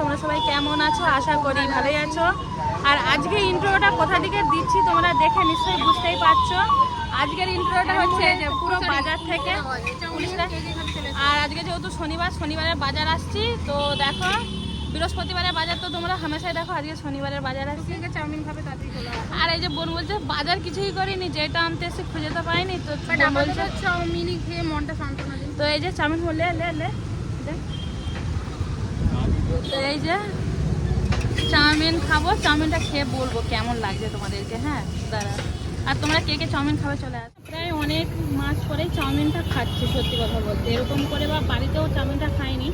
তোমরা সবাই কেমন আছো? আশা করি ভালোই আছো। আর আজকে ইন্ট্রোটা কোথা থেকে দিচ্ছি তোমরা দেখে নিশ্চয়ই বুঝতেই পারছ। আজকের ইন্ট্রোটা হচ্ছে পুরো বাজার থেকে আর আজকে যেহেতু শনিবার শনিবারের বাজার আসছি, তো দেখো বৃহস্পতিবারের বাজার তো তোমরা হামেশাই দেখো আজকে শনিবারের বাজার আসছি চাউমিন খাবে তাড়াতাড়ি আর এই যে বোন বলছে বাজার কিছুই করিনি যেটা আনতে এসে খুঁজে তো পাইনি তো বলছে চাউমিনই খেয়ে মনটা সান্ত্বনা তো এই যে চাউমিন হলে লে লে। তো এই যে চাউমিন খাব চাউমিনটা খেয়ে বলব কেমন লাগছে তোমাদেরকে হ্যাঁ? দাঁড়া। আর তোমরা কে কে চাউমিন খাবে চলে আস। প্রায় অনেক মাস পরেই চাউমিনটা খাচ্ছি সত্যি কথা বলতে। এরকম করে বা বাড়িতেও চাউমিনটা খাইনি।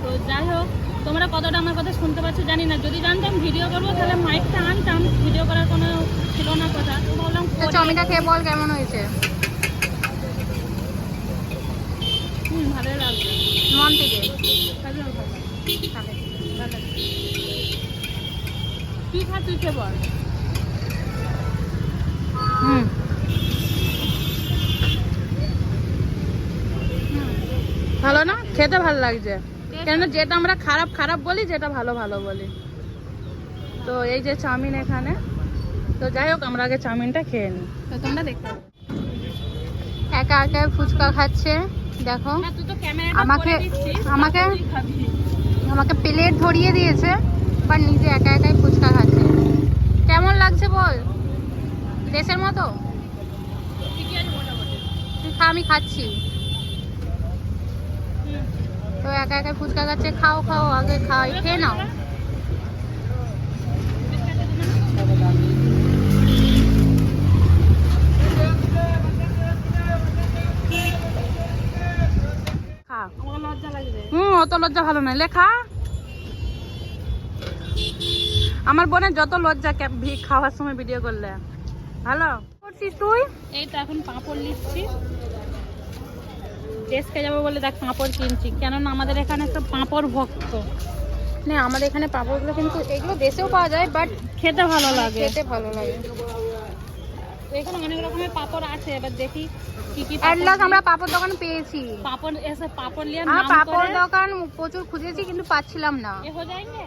তো যাই হোক তোমরা কতটা আমার কথা শুনতে পাচ্ছ জানি না। যদি জানতাম ভিডিও করব তাহলে মাইকটা আনতাম ভিডিও করার কোনো ছিল না কথা। বললাম চাউমিনটা খেয়ে বল কেমন হয়েছে? হুম লাগছে। মন থেকে। কি খা তুই খেয়ে বল। হুম। ভালো না? খেতে ভালো লাগছে? কেন যেটা আমরা খারাপ খারাপ বলি যেটা ভালো ভালো বলি। তো এই যে চাউমিন এখানে। তো যাই হোক আমরা আগে চাউমিনটা খেয়ে নিই। তো তোমরা দেখতে একা একা ফুচকা খাচ্ছে দেখো। তো আমাকে- আমাকে- আমাকে প্লেট ধরিয়ে দিয়েছে বাট নিজে একা একাই ফুচকা খাচ্ছে। কেমন লাগছে বল? দেশের মতো? আমি খাচ্ছি। তো একা একা ফুচকা খাচ্ছে, খাও খাও, আগে খাও খেয়ে নাও। হুম, অত লজ্জা ভালো না লেখা আমার বোনের যত লজ্জা খাওয়ার সময় ভিডিও করলে। ভালো? করছিস তুই? এই তো এখন পাঁপড় নিচ্ছি দেশকে যাব বলে দেখ পাঁপড় কিনছি। কেননা আমাদের এখানে সব পাঁপড় ভক্ত। না আমাদের এখানে পাঁপড়গুলো কিন্তু এগুলো দেশেও পাওয়া যায় বাট খেতে ভালো লাগে। খেতে ভালো লাগে। এখানে অনেক রকমের পাঁপড় আছে এবার দেখি কি কি অ্যাট আমরা পাঁপড় দোকান পেয়েছি। পাঁপড় এসে পাঁপড় নিয়ে আমরা নাম পাঁপড় দোকান প্রচুর খুঁজেছি কিন্তু পাচ্ছিলাম না। এ হয়ে যায়গে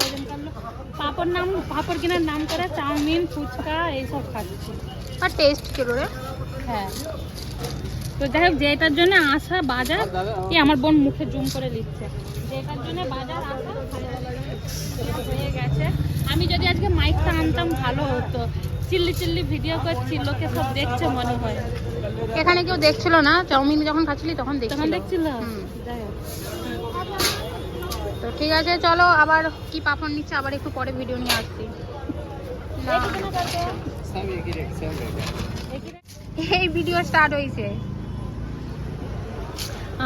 ওজন পাঁপড় নাম পাঁপড় কেনার নাম করে চাউমিন ফুচকা এইসব খাচ্ছি। আর টেস্ট ছিল রে হ্যাঁ। তো যাই হোক যেটার জন্য আসা বাজার কি আমার বোন মুখে জুম করে লিখছে। যেটার জন্য বাজার আসা হয়ে গেছে। আমি যদি আজকে মাইকটা আনতাম ভালো হতো। চিল্লি চিল্লি ভিডিও করছি লোকে সব দেখছে মনে হয়। এখানে কেউ দেখছিল না? চাউমিন যখন খাচ্ছিলি তখন তখন দেখছিল? দেখছিল যাই হোক। তো ঠিক আছে চলো আবার কি পাপড় নিচ্ছে আবার একটু পরে ভিডিও নিয়ে আসছি। না, এই ভিডিও স্টার্ট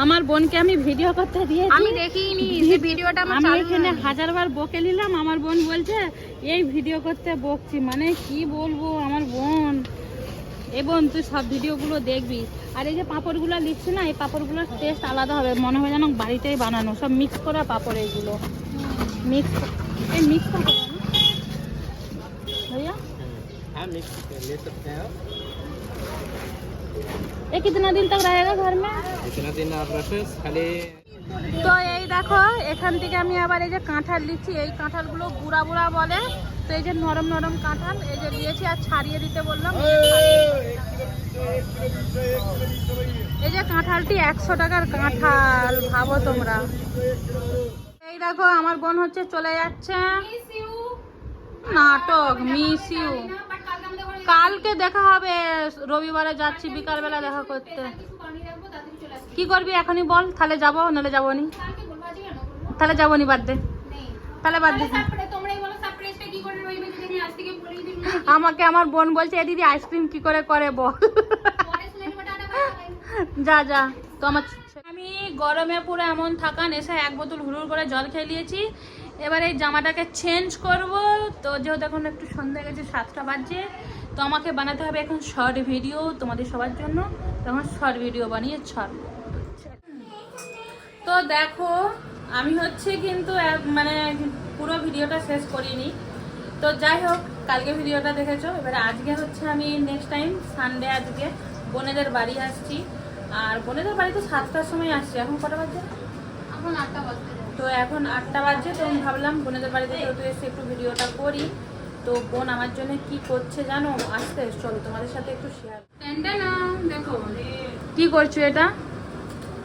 আমার বোনকে আমি ভিডিও করতে দিয়েছি। আমি দেখিনি যে ভিডিওটা আমার আমি এখানে হাজারবার বকে নিলাম আমার বোন বলছে এই ভিডিও করতে বকছি। মানে কি বলব আমার বোন? এ বোন তুই সব ভিডিওগুলো দেখবি। আর এই যে পাঁপড়গুলো লিখছি না এই পাঁপড়গুলোর টেস্ট আলাদা হবে। মনে হয় যেন বাড়িতেই বানানো। সব মিক্স করা পাঁপড় এগুলো। মিক্স এই মিক্স পাঁপড় ले सकते हैं आप ये कितना दिन तक रहेगा घर में जितना दिन आप रखें खाली তো এই দেখো এখান থেকে আমি আবার এই যে কাঁঠাল নিচ্ছি এই কাঁঠালগুলো বুড়া বুড়া বলে তো এই যে নরম নরম কাঁঠাল এই যে নিয়েছি আর ছাড়িয়ে দিতে বললাম এই যে কাঁঠালটি একশো টাকার কাঁঠাল ভাবো তোমরা এই দেখো আমার বোন হচ্ছে চলে যাচ্ছে নাটক মিস ইউ কালকে দেখা হবে, রবিবারে যাচ্ছি, বিকালবেলা দেখা করতে। কি করবি এখনই বল, তাহলে যাব, নাহলে যাব নি তাহলে যাব নি বাদ দে। তাহলে বাদ দে। আমাকে আমার বোন বলছে, এ দিদি, আইসক্রিম কি করে করে বল? যা যা, তো আমার আমি গরমে পুরো এমন থাকান, এসে এক বোতল হুড়ুর করে জল খেয়ে নিয়েছি। এবার এই জামাটাকে চেঞ্জ করব। তো যেহেতু এখন একটু সন্ধ্যা গেছে, সাতটা বাজে তো আমাকে বানাতে হবে এখন শর্ট ভিডিও তোমাদের সবার জন্য। তখন শর্ট ভিডিও বানিয়ে ছাড়বো। তো দেখো আমি হচ্ছে কিন্তু মানে পুরো ভিডিওটা শেষ করিনি। তো যাই হোক কালকে ভিডিওটা দেখেছ। এবারে আজকে হচ্ছে আমি নেক্সট টাইম সানডে আজকে বোনেদের বাড়ি আসছি। আর বোনেদের বাড়ি তো সাতটার সময় আসছি। এখন কটা বাজে? এখন আটটা যায়। তো এখন আটটা বাজে তো আমি ভাবলাম বোনেদের বাড়িতে যেহেতু এসে একটু ভিডিওটা করি। তো বোন আমার জন্য কি করছে জানো? আসতে চলো তোমাদের সাথে একটু শেয়ার দেখো কি করছ এটা?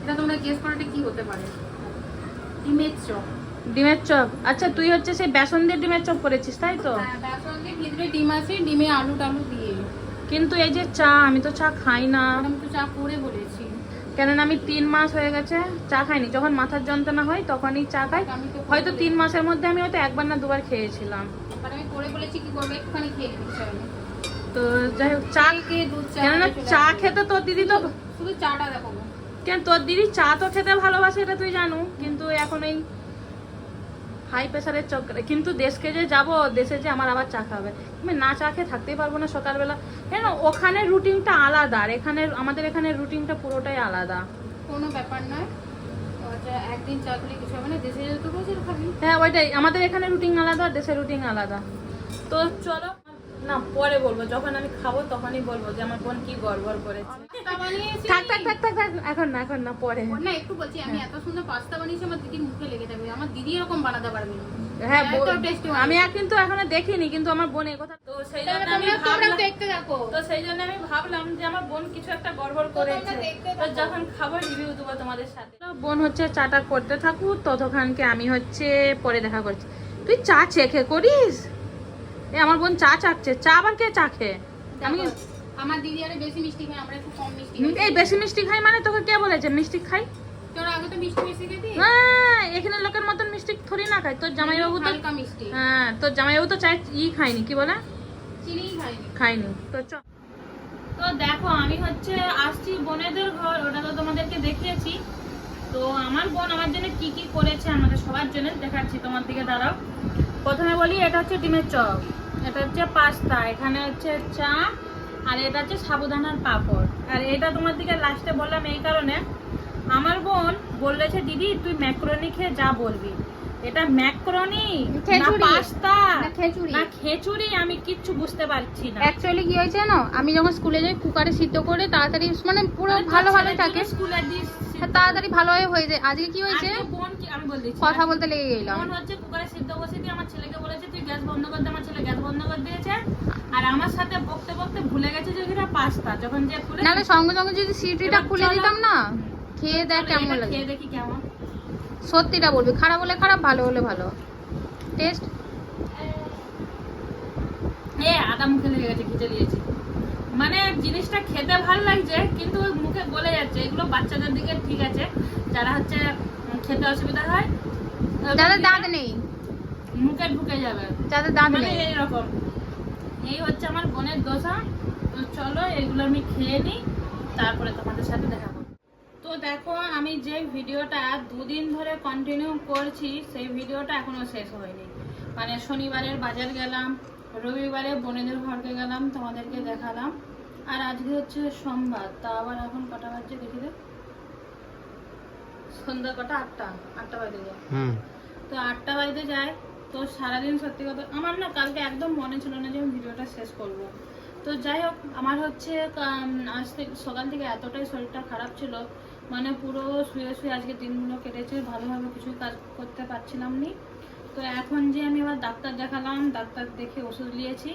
এটা তোমরা গেস করো এটা কি হতে পারে। ডিমের চপ। ডিমের চপ? আচ্ছা তুই হচ্ছে সেই বেসন দিয়ে ডিমের চপ করেছিস তাই তো? হ্যাঁ, বেসন দিয়ে ভিতরে ডিম আছে ডিমে আলু টালু দিয়ে। কিন্তু এই যে চা আমি তো চা খাই না। আমি তো চা করে বলেছি। কেননা আমি তিন মাস হয়ে গেছে চা খাইনি। যখন মাথার যন্ত্রণা হয় তখনই চা খাই। হয়তো তিন মাসের মধ্যে আমি হয়তো একবার না দুবার খেয়েছিলাম। করে বলেছি কি করবে একটুখানি খেয়ে নিতে তো যাই হোক চা খেয়ে কেননা চা খেতে তোর দিদি তো শুধু চাটা দেখো। কেন তোর দিদি চা তো খেতে ভালোবাসে এটা তুই জানো কিন্তু এখন এই হাই প্রেশারের চক্করে কিন্তু দেশকে যে যাব দেশে যে আমার আবার চা খাবে। আমি না চা খেয়ে থাকতেই পারব না সকালবেলা। কেন? ওখানে রুটিনটা আলাদা আর এখানে আমাদের এখানে রুটিনটা পুরোটাই আলাদা। কোনো ব্যাপার নয়। একদিন চা খেলে কিছু হবে না। দেশে রোজের হ্যাঁ ওইটাই। আমাদের এখানে রুটিন আলাদা দেশের রুটিন আলাদা। তো চলো না পরে বলব। যখন আমি খাব তখনই বলব যে আমার বোন কি গড়বড় করেছে। থাক থাক থাক থাক এখন না এখন না পরে। না একটু বলছি আমি এত সুন্দর পাস্তা বানিয়েছি আমার দিদির মুখে লেগে যাবে। আমার দিদি এরকম বানাতে পারবে না। হ্যাঁ আমি আর কিন্তু এখনও দেখিনি কিন্তু আমার বোন এই কথা তো সেই জন্য আমি ভাবলাম দেখতে থাকো। তো সেই জন্য আমি ভাবলাম যে আমার বোন কিছু একটা গড়বড় করেছে। তো যখন খাবার রিভিউ দেবো তোমাদের সাথে। তো বোন হচ্ছে চাটা করতে থাকুক ততক্ষণকে আমি হচ্ছে পরে দেখা করছি। তুই চা চেখে করিস? এ আমার বোন চা চাচ্ছে। চা আবার কে চা খেয়ে? আমি আমার দিদি আরে বেশি মিষ্টি খায় আমরা একটু কম মিষ্টি খাই। এই বেশি মিষ্টি খাই মানে তোকে কে বলেছে মিষ্টি খাই? তোর আগে তো মিষ্টি বেশি খেতি? হ্যাঁ এখানে লোকের মতন মিষ্টি থরি না খাই তোর জামাইবাবু তো হালকা মিষ্টি। হ্যাঁ তোর জামাইবাবু তো চাই ই খাইনি কি বলে? চিনিই খাইনি খাইনি তো চ। তো দেখো আমি হচ্ছে আসছি বোনেদের ঘর ওটা তো তোমাদেরকে দেখিয়েছি। তো আমার বোন আমার জন্য কি কি করেছে আমাদের সবার জন্য দেখাচ্ছি তোমার দিকে দাঁড়াও। প্রথমে বলি এটা হচ্ছে ডিমের চপ। এটা হচ্ছে পাস্তা, এখানে হচ্ছে চা, আর এটা হচ্ছে সাবুদানার পাঁপড়। আর এটা তোমার দিকে লাস্টে বললাম এই কারণে। আমার বোন বললেছে, দিদি, তুই ম্যাক্রোনি খেয়ে যা বলবি। এটা ম্যাক্রোনি না পাস্তা না খেচুড়ি। না আমি কিচ্ছু বুঝতে পারছি না। অ্যাকচুয়ালি কি হয়েছে জানো? আমি যখন স্কুলে যাই কুকারে সিদ্ধ করে তাড়াতাড়ি মানে পুরো ভালো ভালো থাকে। স্কুলে দিস হ্যাঁ, তাড়াতাড়ি ভালোভাবে হয়ে যায়। আজকে কি হয়েছে? বোন কি আমি বল দিচ্ছি কথা বলতে লেগে গেলাম। বোন হচ্ছে কুকারে সিদ্ধ বসে দিয়ে আমার ছেলেকে বলেছে তুই গ্যাস বন্ধ করে দে আমার ছেলে গ্যাস বন্ধ করে দিয়েছে। আর আমার সাথে বকতে বকতে ভুলে গেছে যে পাস্তা। যখন যে খুলে সঙ্গে সঙ্গে যদি সিটিটা খুলে। দিতাম না খেয়ে দেখ কেমন লাগে। খেয়ে দেখি কেমন। সত্যিটা বলবি খারাপ হলে খারাপ ভালো হলে ভালো। টেস্ট এ আদা মুখে লেগে গেছে খিচে দিয়েছি। মানে জিনিসটা খেতে ভালো লাগছে কিন্তু মুখে গলে যাচ্ছে। এগুলো বাচ্চাদের দিকে ঠিক আছে যারা হচ্ছে খেতে অসুবিধা হয় যাদের দাঁত নেই। মুখে ঢুকে যাবে। যাদের দাঁত মানে নেই। এইরকম। এই হচ্ছে আমার বোনের দোসা তো চলো এগুলো আমি খেয়ে নিই তারপরে তোমাদের সাথে দেখা তো দেখো আমি যে ভিডিওটা দুদিন ধরে কন্টিনিউ করছি সেই ভিডিওটা এখনও শেষ হয়নি। মানে শনিবারের বাজার গেলাম রবিবারে বোনেদের ঘরকে গেলাম তোমাদেরকে দেখালাম। আর আজকে হচ্ছে সোমবার তা আবার এখন কটা বাজছে দেখি দে সন্ধ্যা কটা আটটা আটটা বাজে যায়। তো আটটা বাজতে যায় তো সারাদিন সত্যি কথা আমার না কালকে একদম মনে ছিল না যে আমি ভিডিওটা শেষ করব। তো যাই হোক আমার হচ্ছে আজ থেকে সকাল থেকে এতটাই শরীরটা খারাপ ছিল মানে পুরো শুয়ে শুয়ে আজকে দিনগুলো কেটেছে ভালোভাবে কিছু কাজ করতে পারছিলাম নি তো এখন যে আমি আবার ডাক্তার দেখালাম ডাক্তার দেখে ওষুধ নিয়েছি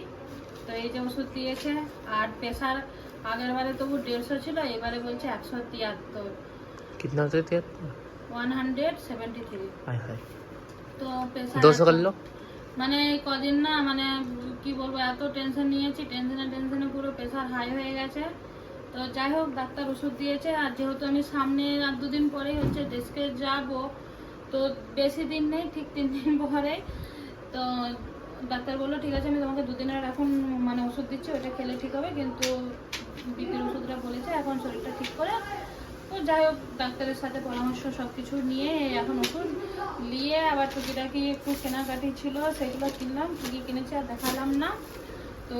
তো এই যে ওষুধ দিয়েছে আর প্রেশার আগের বারে তবু দেড়শো ছিল এবারে বলছে একশো তিয়াত্তর कितना होते थे one hundred seventy three high high তো প্রেশার दो सौ कर लो মানে এই কদিন না মানে কি বলবো এত টেনশন নিয়েছি টেনশনে টেনশনে পুরো প্রেশার হাই হয়ে গেছে তো যাই হোক, ডাক্তার ওষুধ দিয়েছে আর যেহেতু আমি সামনে আর দুদিন পরেই হচ্ছে দেশকে যাব, তো বেশি দিন নেই, ঠিক তিন দিন পরে। তো ডাক্তার বলল, ঠিক আছে, আমি তোমাকে দুদিনের এখন মানে ওষুধ দিচ্ছি ওটা খেলে ঠিক হবে। কিন্তু বিপির ওষুধটা বলেছে, এখন শরীরটা ঠিক করে তো যাই হোক, ডাক্তারের সাথে পরামর্শ সব কিছু নিয়ে এখন ওষুধ নিয়ে আবার টুকিটাকি একটু কেনাকাটি ছিল, সেগুলো কিনলাম কী কী কিনেছি আর দেখালাম না। তো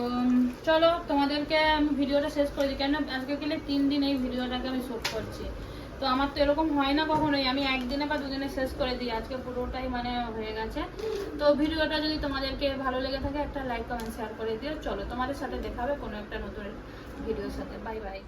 চলো, তোমাদেরকে আমি ভিডিওটা শেষ করে দিই। কেন আজকে গেলে তিন দিন এই ভিডিওটাকে আমি শ্যুট করছি। তো আমার তো এরকম হয় না কখনোই। আমি একদিনে বা দুদিনে শেষ করে দিই। আজকে পুরোটাই মানে হয়ে গেছে। তো ভিডিওটা যদি তোমাদেরকে ভালো লেগে থাকে, একটা লাইক কমেন্ট শেয়ার করে দিও। চলো, তোমাদের সাথে দেখা হবে কোনো একটা নতুন ভিডিওর সাথে। Bye bye